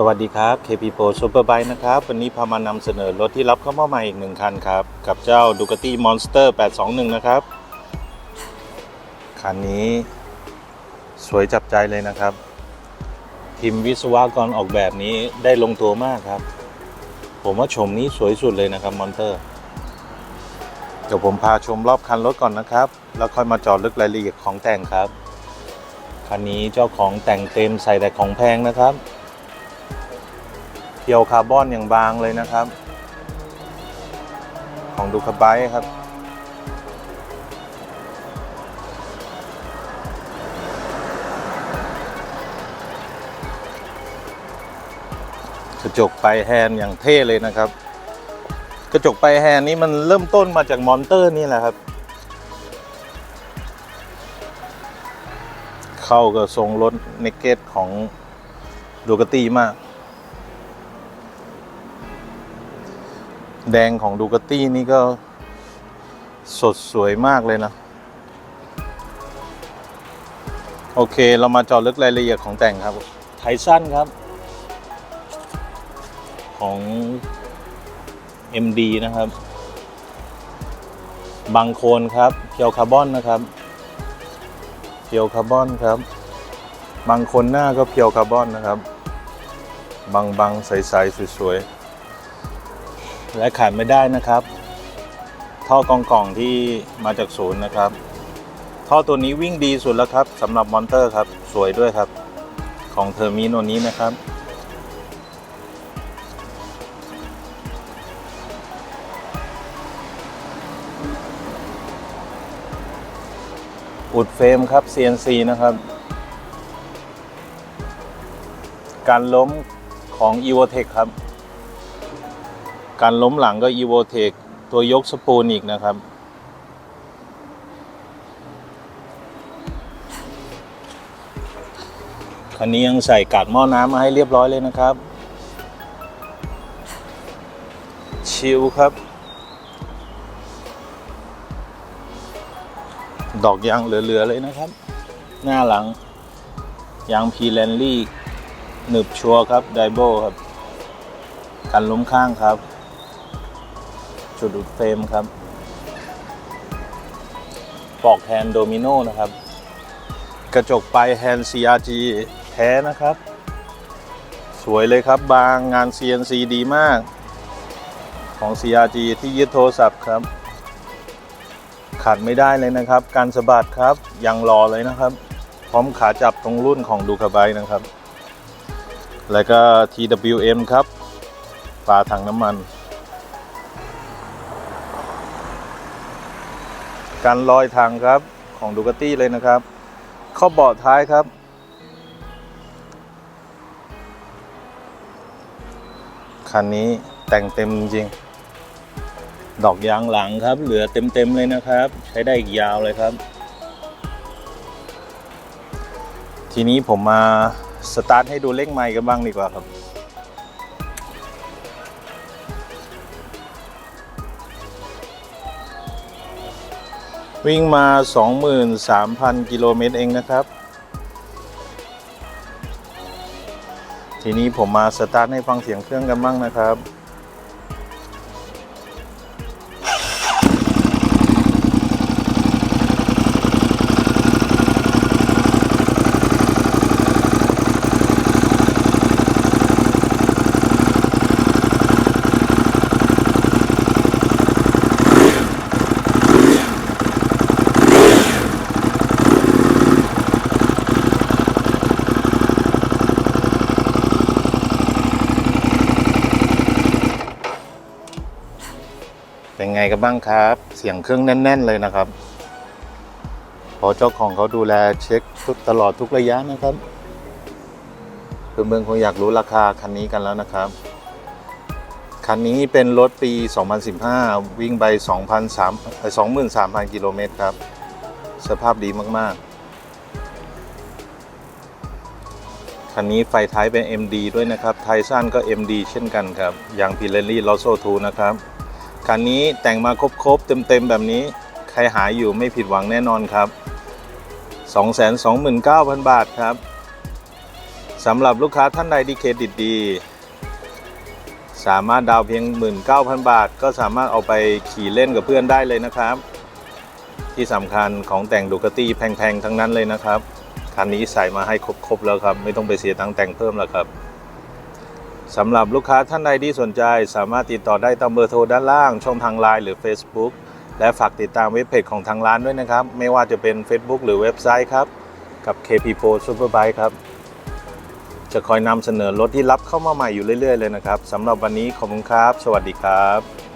สวัสดีครับ KP Pro Superbike นะครับ วันนี้พามานำเสนอรถที่รับเข้ามาใหม่อีกหนึ่งคันครับ กับเจ้า Ducati Monster 821 นะครับ คันนี้สวยจับใจเลยนะครับ ทีมวิศวกรออกแบบนี้ได้ลงตัวมากครับ ผมว่าชมนี้สวยสุดเลยนะครับมอนเตอร์เดี๋ยวผมพาชมรอบคันรถก่อนนะครับ แล้วค่อยมาจอดลึกรายละเอียดของแต่งครับ คันนี้เจ้าของแต่งเต็มใส่แต่ของแพงนะครับ เพียวคาร์บอนอย่างบางเลยนะครับ ของดูคาไบครับกระจกไปลายแฮนอย่างเท่เลยนะครับ กระจกไปลายแฮนนี้มันเริ่มต้นมาจากมอนเตอร์นี่แหละครับ เข้ากับทรงรถเนกเก็ตของดูกตี้มาก แดงของดูกาตี้นี่ก็สดสวยมากเลยนะ โอเคเรามาเจาะลึกรายละเอียดของแต่งครับ ไทสันครับ ของ MD นะครับ บางโคนครับ เพียวคาร์บอนนะครับเพียวคาร์บอนครับ บางคนหน้าก็เพียวคาร์บอนนะครับ บางๆใสๆสวยๆ และขาดไม่ได้นะครับ ท่อกองกล่องที่มาจากศูนย์นะครับ ท่อตัวนี้วิ่งดีสุดแล้วครับสำหรับมอนเตอร์ครับ สวยด้วยครับ ของเทอร์มิโนนี้นะครับอุดเฟรมครับ CNC นะครับ การล้มของ e v o t e c ครับ การล้มหลังก็ e v o t e c ตัวยกสปูนอีกนะครับ คันนี้ยังใส่กาดหม้อน้ำมาให้เรียบร้อยเลยนะครับ ชิลครับ ดอกยางเหลือ ๆ เลยนะครับ หน้าหลัง ยางพีแลนลี่หนึบชัวร์ครับ ไดโบครับ กันล้มข้างครับ จุดอุดเฟรมครับ ปอกแฮนด์โดมิโนนะครับ กระจกปลายแฮนด์ CRG แท้นะครับ สวยเลยครับบางงาน CNC ดีมาก ของ CRG ที่ยึดโทรศัพท์ครับ ขาดไม่ได้เลยนะครับ การสะบัดครับยังรอเลยนะครับ พร้อมขาจับตรงรุ่นของดูคาไบนะครับ แล้วก็ TWM ครับฝาถังน้ำมัน การลอยทางครับของดูกตี้เลยนะครับข้อเบาะท้ายครับ คันนี้แต่งเต็มจริง ดอกยางหลังครับ เหลือเต็มๆเลยนะครับ ใช้ได้อีกยาวเลยครับ ทีนี้ผมมาสตาร์ทให้ดูเลขไมค์กันบ้างดีกว่าครับ วิ่งมา 23,000 กิโลเมตรเองนะครับ ทีนี้ผมมาสตาร์ทให้ฟังเสียงเครื่องกันบ้างนะครับ เป็นไงกันบ้างครับ เสียงเครื่องแน่น ๆ เลยนะครับ พอเจ้าของเขาดูแลเช็คทุกตลอดทุกระยะนะครับเพื่อนๆคงอยากรู้ราคาคันนี้กันแล้วนะครับ คันนี้เป็นรถปี 2015 วิ่งไป2,300เอ่อ23,000 กิโลเมตรครับ สภาพดีมาก ๆ คันนี้ไฟท้ายเป็น MD ด้วยนะครับ ไทสันก็ MD เช่นกันครับอย่าง Pirelli Rosso 2นะครับ คันนี้แต่งมาครบๆ เต็มๆ แบบนี้ ใครหาอยู่ไม่ผิดหวังแน่นอนครับ 229,000 บาทครับสำหรับลูกค้าท่านใดที่เครดิตดี สามารถดาวเพียง 19,000 บาท ก็สามารถเอาไปขี่เล่นกับเพื่อนได้เลยนะครับ ที่สำคัญของแต่งดูกาตี้แพงๆ ทั้งนั้นเลยนะครับ คันนี้ใส่มาให้ครบๆ แล้วครับ ไม่ต้องไปเสียตังค์แต่งเพิ่มแล้วครับ สำหรับลูกค้าท่านใดที่สนใจ สามารถติดต่อได้ตามเบอร์โทรด้านล่าง ช่องทางไลน์หรือ Facebook และฝากติดตามเว็บเพจของทางร้านด้วยนะครับ ไม่ว่าจะเป็น Facebook หรือเว็บไซต์ครับ กับ KP Pro Superbike ครับ จะคอยนำเสนอรถที่รับเข้ามาใหม่อยู่เรื่อยๆเลยนะครับสำหรับวันนี้ขอบคุณครับ สวัสดีครับ